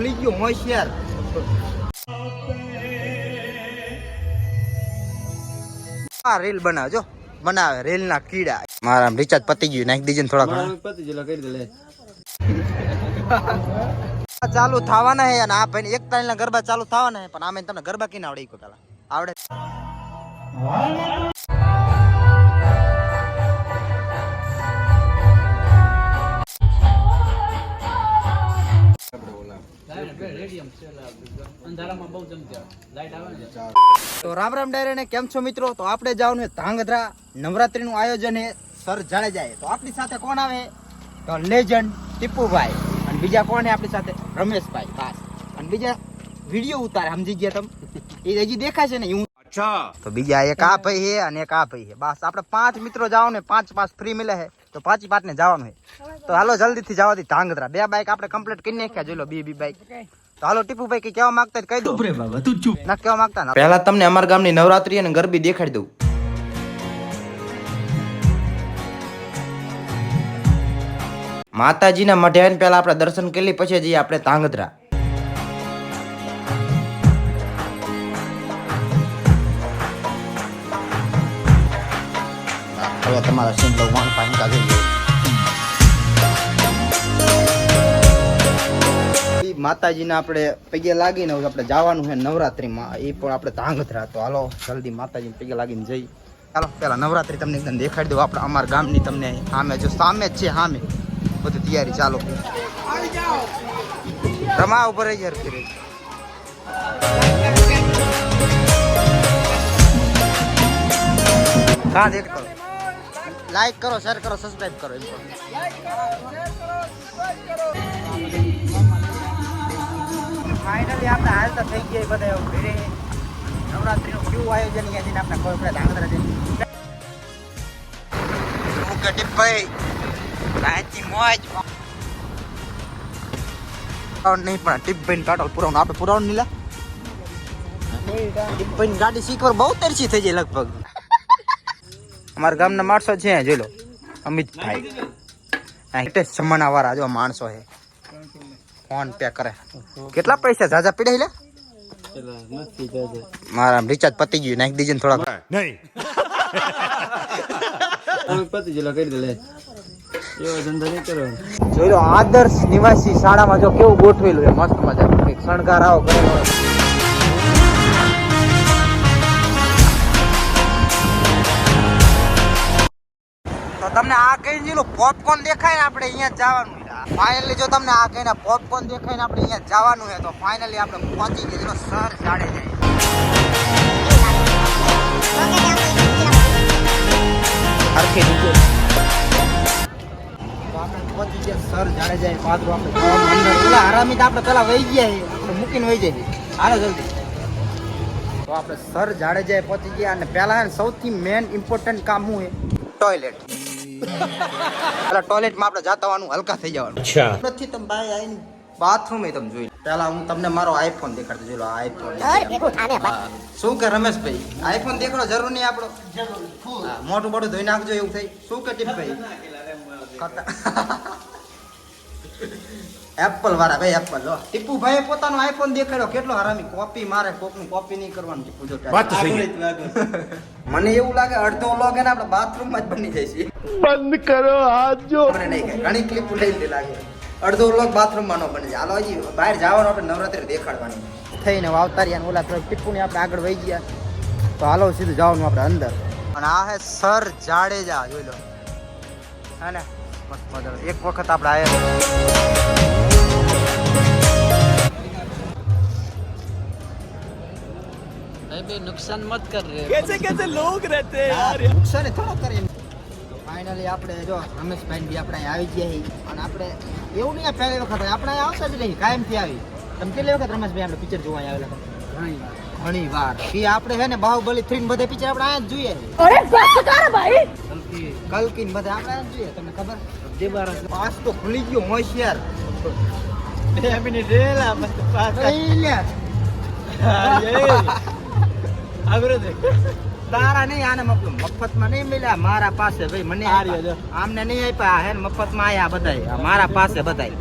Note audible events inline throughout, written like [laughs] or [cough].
ખુલી ગયું હોશિયાર આ રીલ બનાવજો. બનાવે રીલ ના કીડા. મારા રિચાર્જ પતી ગયું. નાખી દેજે થોડા ઘણા. પતી ગયેલા કરી દે લે. ચાલુ થવાના હે અને આ ભાઈ એક તારીખ ના ગરબા ચાલુ થવાના હે પણ આમે તમને ગરબા કીને આવડે પેલા? આવડે. તો રામ રામ ડાયરે ને કેમ છો મિત્રો? તો આપણે જવાનું છે ધાંગધ્રા નવરાત્રીનું આયોજન છે સર જાડેજાએ. તો આપણી સાથે કોણ આવે? તો લેજન્ડ ટીપુભાઈ. અને બીજા કોણ છે આપણી સાથે? રમેશભાઈ ખાસ. અને બીજા વીડિયો ઉતારે સમજી ગયા તમે? એ હજી દેખાય છે ને હું તો બીજા એક આ ભાઈ છે અને એક આ ભાઈ છે બસ આપણે પાંચ મિત્રો જાઓ ને પાંચ પાંચ ફ્રી મિલે છે તો પાંચી પાંચ ને જવાનું છે. તો હાલો જલ્દી થી જવાથી ધાંગધ્રા. બે બાઈક આપણે કમ્પ્લીટ કરી નાખ્યા જોઈ લો બી બી બાઈક તો હાલો ટીપુભાઈ કઈ કેવા માંગતા હોય તો કહી દો. ના કેવા માંગતા પહેલા તમને અમારા ગામની નવરાત્રી અને ગરબી દેખાડી દઉં. માતાજીના મઢે આવીને પહેલા આપણે દર્શન કરી પછી જઈએ આપણે તાંગધ્રા તમારા ઈ માતાજીના આપણે પગે લાગીને આપણે જવાનું છે નવરાત્રીમાં. એ પણ આપણે ધાંગધ્રા. તો હાલો, જલ્દી માતાજીને પગે લાગીને જઈ. ચાલો પેલા નવરાત્રી તમને એકદમ દેખાડી દઉં. આપણે અમારા ગામની તમને સામે જો સામે જ છે સામે. બધી તૈયારી ચાલો. રમા ઉપર દેખ કરો લાઈક કરો શેર કરો સબસ્ક્રાઇબ કરો એમ ફાઇનલી આપણે હાલ તો થઈ ગયા બધા એવું ઘરે. નવરાત્રીનું કેવું આયોજન અહીંયાથી આપણે ખબર પડે ધાંગધ્રા જઈને હું મોજ. પુરાણ નહીં પણ ટીપભાઈ કાટોલ પુરાણ. આપણે પુરાણ નહીં લા. ટીપભાઈ ગાડી શીખવા બહુ તરસી થઈ જાય લગભગ. અમારા ગામના માણસો છે જોઈ લો. અમિતભાઈ. આ હિતેશ જમાના વાળા જો માણસો છે. ફોન પે કરે. કેટલા પૈસા? ઝાઝા પીડે લે? જાજે મારા રિચાર્જ પતી ગયું નાખી દીજે ને થોડા અમે પતિ કરી દે લે. નહીં જોઈ લો આદર્શ નિવાસી શાળામાં જો કેવું ગોઠવેલું છે મસ્ત મજા શણગાર આવો કરેલો તમને આ કઈ જેલું પોપકોર્ન દેખાય ને આપણે અહીંયા જવાનું જવાનું ફાઇનલી જો તમને આ કહીને પોપકોર્ન દેખાય ને આપણે અહીંયા જવાનું છે તો ફાઇનલી આપણે પહોંચી ગઈ ચલો સર જાડે જાય. તો આપણે પહોંચી ગયા સર જાડે જાય પાછું આપણે પેલા વહી ગયા છે આપણે મૂકીને વહી જઈએ. હાલો જલ્દી. તો આપણે સર જાડે જાય પહોંચી ગયા અને પહેલાં સૌથી મેન ઇમ્પોર્ટન્ટ કામ શું એ ટોયલેટ [laughs] પેલા ટોયલેટમાં આપણે જાતા હોવાનું હલકા થઈ જવાનું. નથી તમે ભાઈ આવીને બાથરૂમ એ તમે જોઈ. પહેલા હું તમને મારો આઈફોન દેખાડતો જોઈ લો આઈફોન શું કે રમેશભાઈ? આઈફોન દેખાડો જરૂર નહીં આપણો? મોટું મોટું ધોઈ નાખજો એવું થઈ શું કે ટીપભાઈ? એપલ વાળા ભાઈ એપલ લો ટીપુભાઈ પોતાનો આઈફોન દેખાડ્યો. કેટલો હરામી કોપી મારે કોકનું કોપી નહીં કરવાનું ટીપુ જો મને એવું લાગે અડધો લોગ એને આપણે બાથરૂમમાં જ બની જાય છે. બંધ કરો હાથ જો. મને નહીં ઘણી ક્લિપ લઈ લાગે. અડધો લોગ બાથરૂમમાં ન બની જાય. હાલો હજી બહાર જવાનું આપણે નવરાત્રી દેખાડવાની. થઈને વાવતારિયા ઓલા ટીપુને આપણે આગળ વહી ગયા. તો હાલો સીધું જવાનું આપણે અંદર. અને આ હે સર જાડેજા જોઈ લો. હા ને? મસ્ત એક વખત આપણે આયા ભાઈ બે નુકસાન મત કર રે નુકસાન એ થોડો કરીએ ફાઇનલી આપણે જો રમેશભાઈ બી આપણે આવી ગયા છીએ અને આપણે એવું નહીં આ પહેલી વખત આપણે આવશે જ નહીં કાયમથી આવી. તમે કેટલી વખત રમેશભાઈ આપણે પિક્ચર જોવા આવેલા? હતા? ઘણી વાર. એ આપણે છે ને બાહુબલી થ્રી બધા પિક્ચર આપણે અહીંયા જ જોઈએ. કલકી. ને બધા આપણે જ જોઈએ તમને ખબર? જે. બાર પાસ તો ખુલી ગયો હોશિયાર બે મિનિટ રેલા પાસ તારા નહીં આને મફત મફતમાં નહીં મળ્યા. મારા પાસે ભાઈ મને. આમને નહીં આપ્યા. હે ને મફતમાં આયા બધાય. આ મારા પાસે બધાય.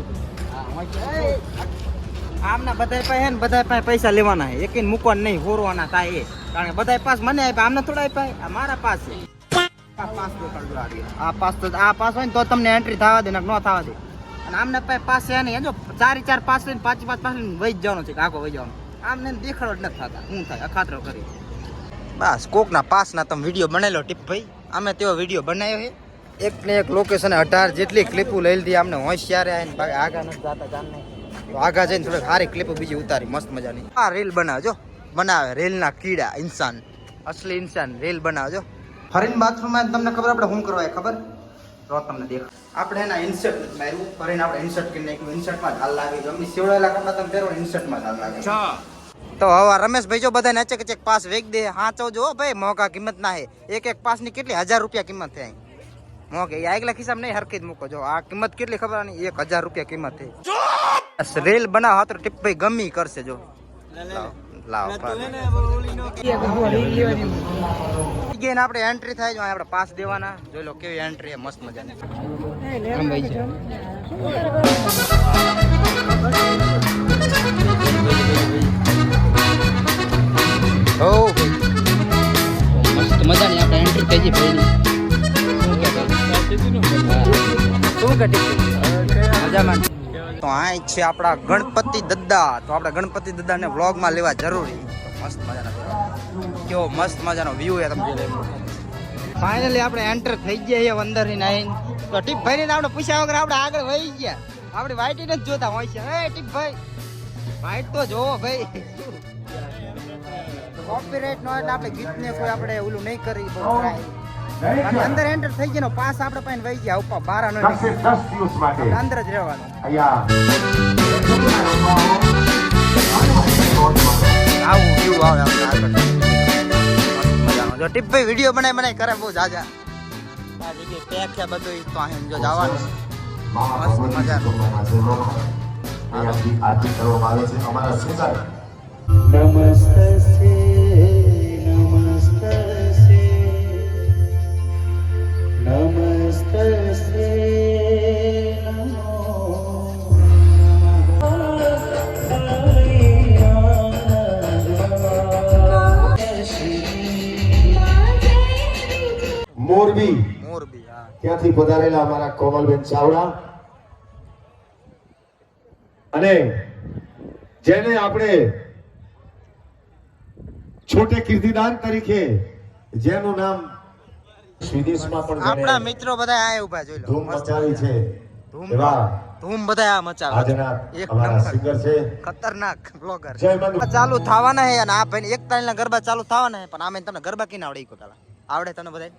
આમના બધા પાસે હે ને બધા પાસે પૈસા લેવાના છે એકેય મૂકવાના નહીં હોરવાના થાય એ. કારણ કે બધા પાસ મને આપ્યા આમને થોડા આપ્યા. આ મારા પાસે. આ પાસ તો આ પાસ હોય ને તો તમને એન્ટ્રી થવા દે ને ન થવા દે. અને આમને પાસે હે નહીં જો ચાર ચાર પાસ લઈને પાંચ પાંચ પાસ લઈને વહી જવાનું છે કે આગો વહી જવાનું. આમને દેખાડો જ નથી થતા. હું થાય? અખાતરો કરી. બસ, કોકના પાસના તમે વીડિયો બનાવેલો ટીપ ભાઈ. અમે તેવો વીડિયો બનાવ્યો છે. એક ને એક લોકેશન અઢાર જેટલી ક્લિપો લઈ લીધી અમને હોશિયાર આવીને ભાઈ આગા નથી જતા જાણને તો આગા જઈને થોડીક સારી ક્લિપો બીજી ઉતારી, મસ્ત મજાની. આ રીલ બનાવજો બનાવે રેલના કીડા, ઇન્સાન. અસલી ઇન્સાન રેલ બનાવજો ફરીને બાથરૂમમાં તમને ખબર, આપણે શું કરવા ખબર? તો તમને દેખ આપણે એના ઇન્સર્ટ માર્યું ફરીને આપણે ઇન્સર્ટ કરી નાખ્યું. ઇન્સર્ટમાં જ હાલ લાગે ગમે સેવડાયેલા કપડા તમે પહેરો ઇન્સર્ટમાં જ હાલ લાગે તો હવે રમેશભાઈ જો બધાને અચક અચક પાસ વેચ દે હાચો જો હો ભાઈ મોંઘા કિંમત ના હે. એક એક પાસની કેટલી હજાર રૂપિયા કિંમત થાય મોંઘે. એ આગલા ખિસ્સામાં નહીં હરખી જ મૂકો. જો આ કિંમત કેટલી ખબર નહીં એક હજાર રૂપિયા કિંમત છે બસ રેલ બનાવ હાથ ટીપ ભાઈ ગમી કરશે જો. લાવ લાવ ગઈને આપણે એન્ટ્રી થાય જો આપણે પાસ દેવાના. જોઈ લો કેવી એન્ટ્રી મસ્ત મજાની. આમ ભાઈ છે. હો મસ્ત મજાની આપણે એન્ટ્રી થઈ ગઈ મજામાં તો આ છે આપણા ગણપતિ દદ્દા તો આપણે ગણપતિ દદ્દાને વ્લોગમાં લેવા જરૂરી મસ્ત મજાના કેવો મસ્ત મજાનો વ્યૂ એ તમે ફાઇનલી આપણે એન્ટર થઈ ગયા છીએ અંદર નાઈન. તો ટીપ ભાઈ ને આપણે પૂછ્યા વગર આપણે આગળ વહી ગયા. આપણે વાઇટી જ જોતા હોય છે. એ ટીપ ભાઈ. વાઈટ તો જોવો ભાઈ. કોપીરાઇટ નો એટલે આપણે ગીતને કોઈ આપણે ઓલું નહીં કરી બહુ. અને અંદર એન્ટર થઈ ગયો પાસ આપણે પાસે વહી ગયા ઉપર બાર નો અંદર જ રહેવાનું. આવું વ્યૂ આવે આપણે આગળ. જો ટીપભાઈ વીડિયો બનાય મને કરે બહુ જાજા. આ જગ્યાએ પેક છે બધું તો અહીં જો જવાનું. મસ્ત કરવામાં આવે છે. અમારા સિંગર મોરબી. મોરબી હા. ત્યાંથી પધારેલા અમારા કોમલબેન ચાવડા. અને જેને આપણે છોટે કીર્તિદાન તરીકે જેનું નામ વિદેશમાં પણ આપણા મિત્રો બધા આ ઊભા જોઈ લો. ધૂમ મચાવી છે. એવા ધૂમ બધા આ મચાવે. એક નંબર. સિંગર છે. ખતરનાક બ્લોગર ચાલુ થવાના હે અને આ ભાઈ એક તારીખના ગરબા ચાલુ થવાના હે પણ આમે તમને ગરબા કીને આવડે ઈ કો પેલા આવડે તને બધા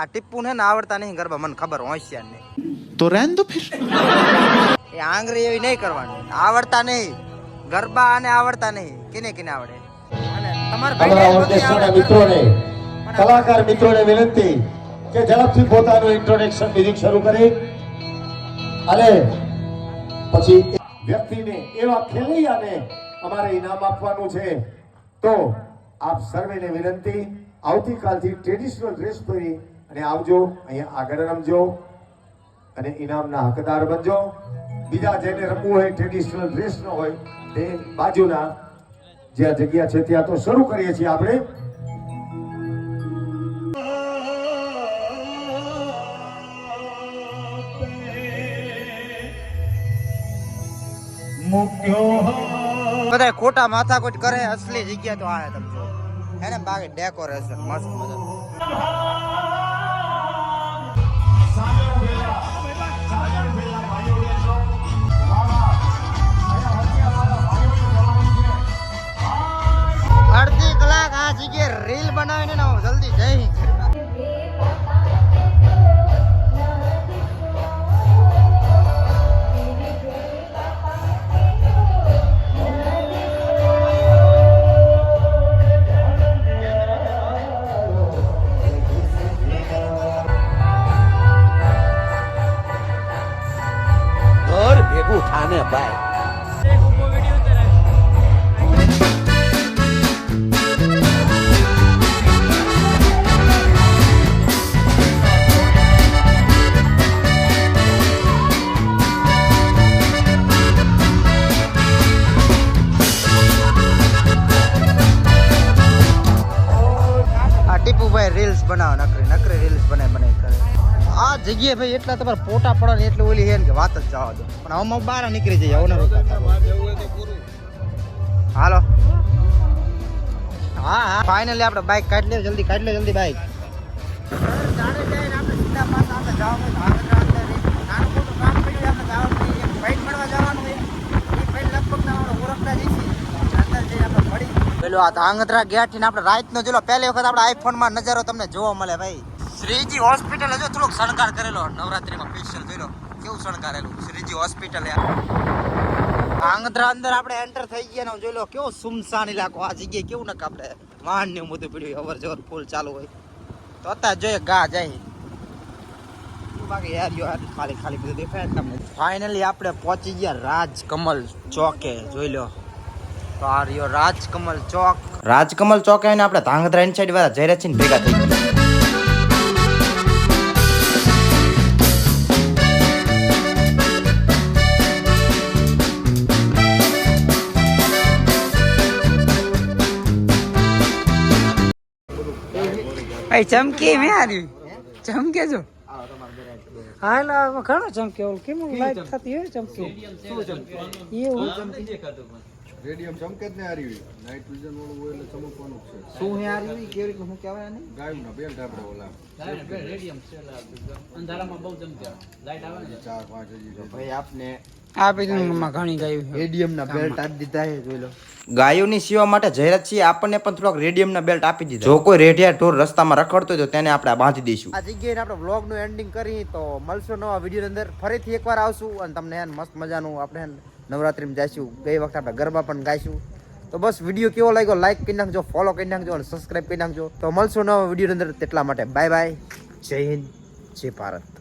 આ ટીપ્પુને ના આવડતા નહીં ગરબા મને ખબર હોશિયાર નહીં તો રેન દો ફિર. એ આંગળી એવી નહીં કરવાની. આવડતા નહીં. ગરબા આને આવડતા નહીં. કિને કિને આવડે? અને તમારા મિત્રોને કલાકાર મિત્રોને વિનંતી કે ઝડપથી પોતાનું ઇન્ટ્રોડક્શન મ્યુઝિક શરૂ કરે. અને પછી વ્યક્તિને એવા ખેલૈયાને અમારે ઇનામ આપવાનું છે. તો આપ સર્વેને વિનંતી આવતીકાલથી ટ્રેડિશનલ ડ્રેસ પહેરી અને આવજો અહીંયા આગળ રમજો અને ઇનામના હકદાર બનજો. બીજા જેને રમવું હોય ટ્રેડિશનલ ડ્રેસ ન હોય તે બાજુના જ્યાં જગ્યા છે ત્યાં તો શરૂ કરીએ છીએ આપણે. બધા ખોટા માથા કોઈ કરે અસલી જગ્યા તો આ હે તમે જો એને બાકી ડેકોરેશન મસ્ત મજાનું. આ જગ્યાએ રીલ બનાવીને જલ્દી. જઈ જગ્યાએ ભાઈ એટલા તમારે ફોટા પડે ને એટલી ઓલી હે ને કે વાત જ જવા દો. પણ આમાં બહાર નીકળી જઈએ, આવું હાલો. હા હા ફાઇનલી આપણે બાઇક કાઢી લે જલ્દી કાઢી લે, જલ્દી બાઇક પેલો આ ધાંગધ્રા ગેટથી આપણે રાત નો પહેલી વખત આપણે આઈફોનમાં નજારો તમને જોવા મળે ભાઈ. શ્રીજી હોસ્પિટલ જો થોડોક શણગાર કરેલો નવરાત્રીમાં સ્પેશિયલ જોઈ કેવું શણગારેલું? શ્રીજી હોસ્પિટલ ધાંગધ્રા અંદર આપણે એન્ટર થઈ ગયા ને જોઈ લો, કેવો સુમસાન ઇલાકો. આ જગ્યાએ કેવું નક આપણે વાહન ને બધું પીડ્યું અવર જવર ફૂલ ચાલુ હોય. તો અત્યારે જોઈએ ગા જાય. બાકી યાર યાર ખાલી ખાલી બધું દેખાય તમને. ફાઇનલી આપણે પહોંચી ગયા રાજકમલ ચોકે. જોઈ લો. તો આ રહ્યો રાજકમલ ચોક. રાજકમલ ચોક આપણે ધાંગધ્રા ઇનસાઇડ વાળા જયરાજસિંહ ભેગા થઈ ગયા. ભાઈ ચમકી મેં હારી. ચમકે જો હા આમાં ઘણો ચમકે ઓલ કેમ લાઈટ થતી હોય ચમકે? એવું. રેડિયમ ચમકે જ ને હારી નાઇટ વિઝન વાળું હોય એટલે ચમકવાનું છે. શું હે આ રહ્યું કેવી રીતે શું કહેવાય આને? ગાયના બેલ્ટ આપણે ઓલા. ચાર પાંચ હજી ભાઈ આપને આ પેલું ઘણી ગાયું છે. રેડિયમના બેલ્ટ આપી દીધા છે જોઈ લો. ગાયોની સેવા માટે જયરાજસિંહ આપણને પણ થોડોક રેડિયમના બેલ્ટ આપી દીધા. જો કોઈ રેડિયા ઢોર રસ્તામાં રખડતો હોય તો તેને આપણે બાંધી દઈશું. આ જગ્યાએ આપણે વ્લોગનું એન્ડિંગ કરી તો મળશું નવા વીડિયો અંદર. ફરીથી એકવાર આવશું અને તમને મસ્ત મજાનું આપણે નવરાત્રીમાં જઈશું. ગઈ વખતે આપણે ગરબા પણ ગાઈશું. તો બસ વીડિયો કેવો લાગ્યો લાઈક કરી નાખજો ફોલો કરી નાખજો અને સબસ્ક્રાઈબ કરી નાખજો. તો મળશું નવા વીડિયો અંદર. તેટલા માટે બાય બાય જય હિન્દ જય ભારત.